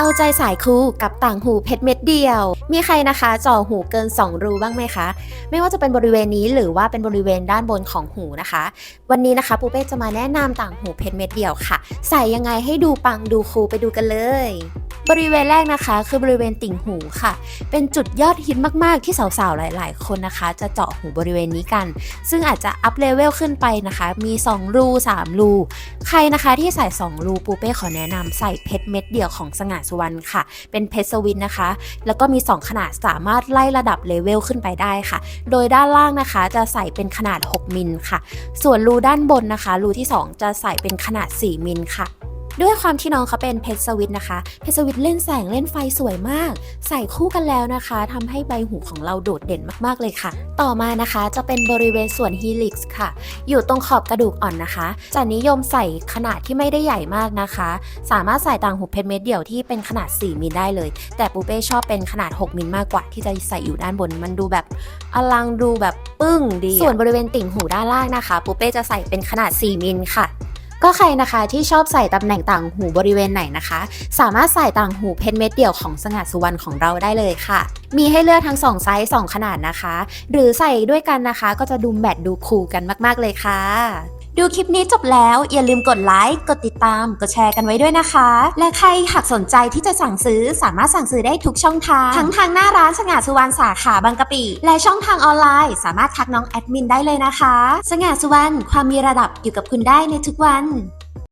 เอาใจสายคูกับต่างหูเพชรเม็ดเดียว มีใครนะคะจ่อหูเกิน 2 รูบ้างไหมคะ ไม่ว่าจะเป็นบริเวณนี้หรือว่าเป็นบริเวณด้านบนของหูนะคะ วันนี้นะคะปูเป้จะมาแนะนำต่างหูเพชรเม็ดเดียวค่ะ ใส่ยังไงให้ดูปังดูคูลไปดูกันเลย บริเวณแรกนะคะ คือบริเวณติ่งหูค่ะ เป็นจุดยอดฮิตมากๆ ที่สาวๆ หลาย ๆ คนนะคะ จะเจาะหูบริเวณนี้กัน ซึ่งอาจจะอัพเลเวลขึ้นไปนะคะ มี 2 รู 3 รู ใครนะคะที่ใส่ 2 รูปูเป้ขอแนะนำใส่เพชรเม็ดเดียวของสง่าสุวรรณค่ะ เป็นเพชรสวินนะคะ แล้วก็มี 2 ขนาดสามารถไล่ระดับเลเวลขึ้นไปได้ค่ะ โดยด้านล่างนะคะจะใส่เป็นขนาด 6 มิลค่ะ ส่วนรูด้านบนนะคะ รูที่ 2 จะใส่เป็นขนาด 4 มิลค่ะ ด้วยความที่น้องเขาเป็นเพชรสวิตนะคะ เพชรสวิตเล่นแสงเล่นไฟสวยมาก ใส่คู่กันแล้วนะคะทำให้ใบหูของเราโดดเด่นมากๆเลยค่ะ ต่อมานะคะจะเป็นบริเวณส่วนฮีลิกซ์ค่ะ อยู่ตรงขอบกระดูกอ่อนนะคะ จะนิยมใส่ขนาดที่ไม่ได้ใหญ่มากนะคะ สามารถใส่ต่างหูเพชรเม็ดเดี่ยวที่เป็นขนาด 4มิลได้เลย แต่ปูเป้ชอบเป็นขนาด 6มิลมากกว่าที่จะใส่อยู่ด้านบน มันดูแบบอลังดูแบบปึ้งดี ส่วนบริเวณติ่งหูด้านล่างนะคะปูเป้จะใส่เป็นขนาด 4มิลค่ะ ก็ใครนะคะที่ชอบใส่ตำแหน่งต่างหูบริเวณไหนนะคะ สามารถใส่ต่างหูเพชรเม็ดเดี่ยวของสงัดสุวรรณของเราได้เลยค่ะ มีให้เลือกทั้ง 2 ไซส์ 2 ขนาดนะคะ หรือใส่ด้วยกันนะคะ ก็จะดูแมทดูคูลกันมาก ๆ เลยค่ะ ดูคลิปนี้จบแล้ว อย่าลืมกดไลค์กดติดตาม กดแชร์กันไว้ด้วยนะคะ และใครหากสนใจที่จะสั่งซื้อสามารถสั่งซื้อได้ทุกช่องทาง ทั้งทางหน้าร้านสง่าสุวรรณสาขาบางกะปิ และช่องทางออนไลน์ สามารถทักน้องแอดมินได้เลยนะคะ สง่าสุวรรณความมีระดับอยู่กับคุณได้ในทุกวัน